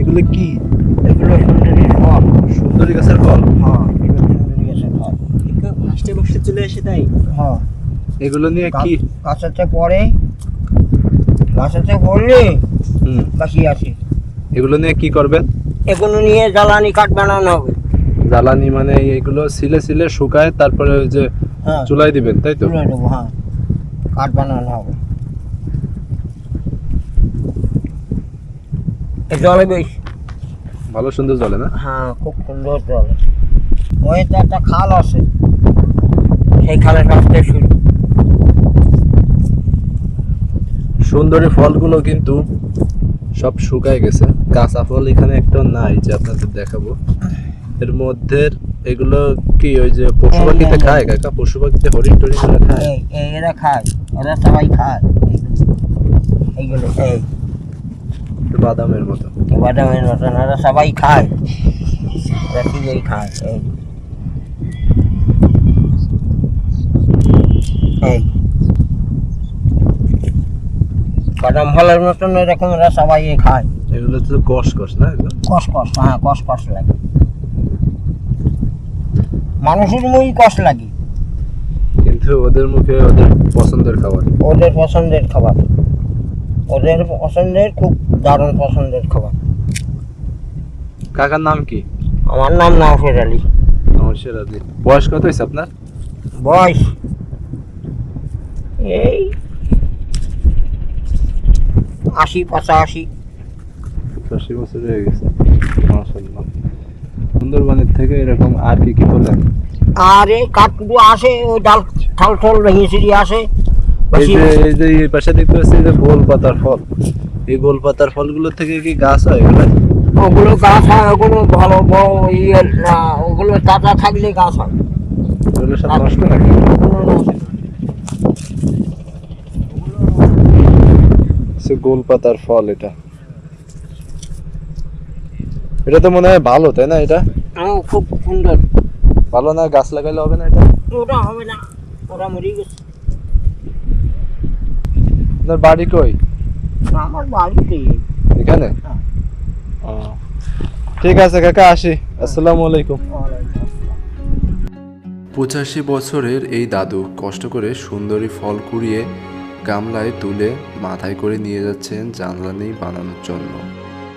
এগুলো কি? এগুলো সুন্দরী ফল। সুন্দরী গাছের ফল? হ্যাঁ। এগুলো সুন্দরী গাছের ফল। ফার্স্টে বসে চলে এসে তাই। হ্যাঁ। এগুলো নিয়ে কি? গাছেতে পড়ে গাছেতে পড়লে হুম। বাসি আছে। এগুলো নিয়ে কি করবেন? এগুলো নিয়ে জ্বালানি কাঠ বানানো হবে। জ্বালানি মানে এইগুলো সিলে সিলে শুকায় তারপরে ওই যে হ্যাঁ। চুলাই দিবেন তাই তো? দেবো হ্যাঁ। কাঠ বানানো হবে। জলে বেশ। ভালো সুন্দর জলে না? হ্যাঁ খুব সুন্দর জলে। ওই একটা খাল আছে। সেই খালের রাস্তায় শুরু। সুন্দরী ফলগুলো কিন্তু সব শুকায় গেছে। কাঁচা ফল এখানে একটা নাই যে আপনাদের দেখাবো। এর মধ্যে এগুলো কি ওই যে পশু পাখিতে খায়? কাকা পশু পাখিতে হরিণ টরিণগুলো খায়? এরা খায়। এরা সবাই খায়। এইগুলো এই। বাদামের মতো। বাদামের মতন এরা সবাই খায়। এরা খায় এই। এই। বাদাম ফলের মতন এরকম এরা সবাই খায়। এগুলো তো কষ কষ না কষ কষ হ্যাঁ কষ কষ লাগে। মানুষের মুই কষ লাগে। কিন্তু ওদের মুখে ওদের পছন্দের খাবার। ওদের পছন্দের খাবার। ওদের পছন্দের খুব দারুণ পছন্দের খাবার। কাকার নাম কি? আমার নাম নাওফের আলী। আমার সেরাজি বয়স কত হয়েছে আপনার? বয়স? এই আশি পঁচাশি। আশি বছর হয়ে গেছে। সুন্দরবনের থেকে এরকম আর কি কি বলেন আর এই কাঠকুটো আসে ওই ডাল ঠাল ঠল ভেঙে আসে। এই যে এই পাশে দেখতে পাচ্ছি যে গোল পাতার ফল। এই গোল পাতার ফলগুলো থেকে কি গাছ হয় এগুলো ওগুলো গাছ হয় ওগুলো ভালো বড় ইয়ে না ওগুলো তাজা থাকলে গাছ হয়। এগুলো সব নষ্ট নাকি? সে গোল পাতার ফল এটা। এটা তো মনে হয় ভালো তাই না এটা? খুব সুন্দর। ভালো না গাছ লাগাইলে হবে না এটা? ওটা হবে না ওরা মরে গেছে। আপনার বাড়ি কই? আমার বাড়িতে। এখানে? হ্যাঁ। ঠিক আছে কাকা আসি। আসসালামু আলাইকুম। পঁচাশি বছরের এই দাদু কষ্ট করে সুন্দরী ফল কুড়িয়ে গামলায় তুলে মাথায় করে নিয়ে যাচ্ছেন জানলানি বানানোর জন্য।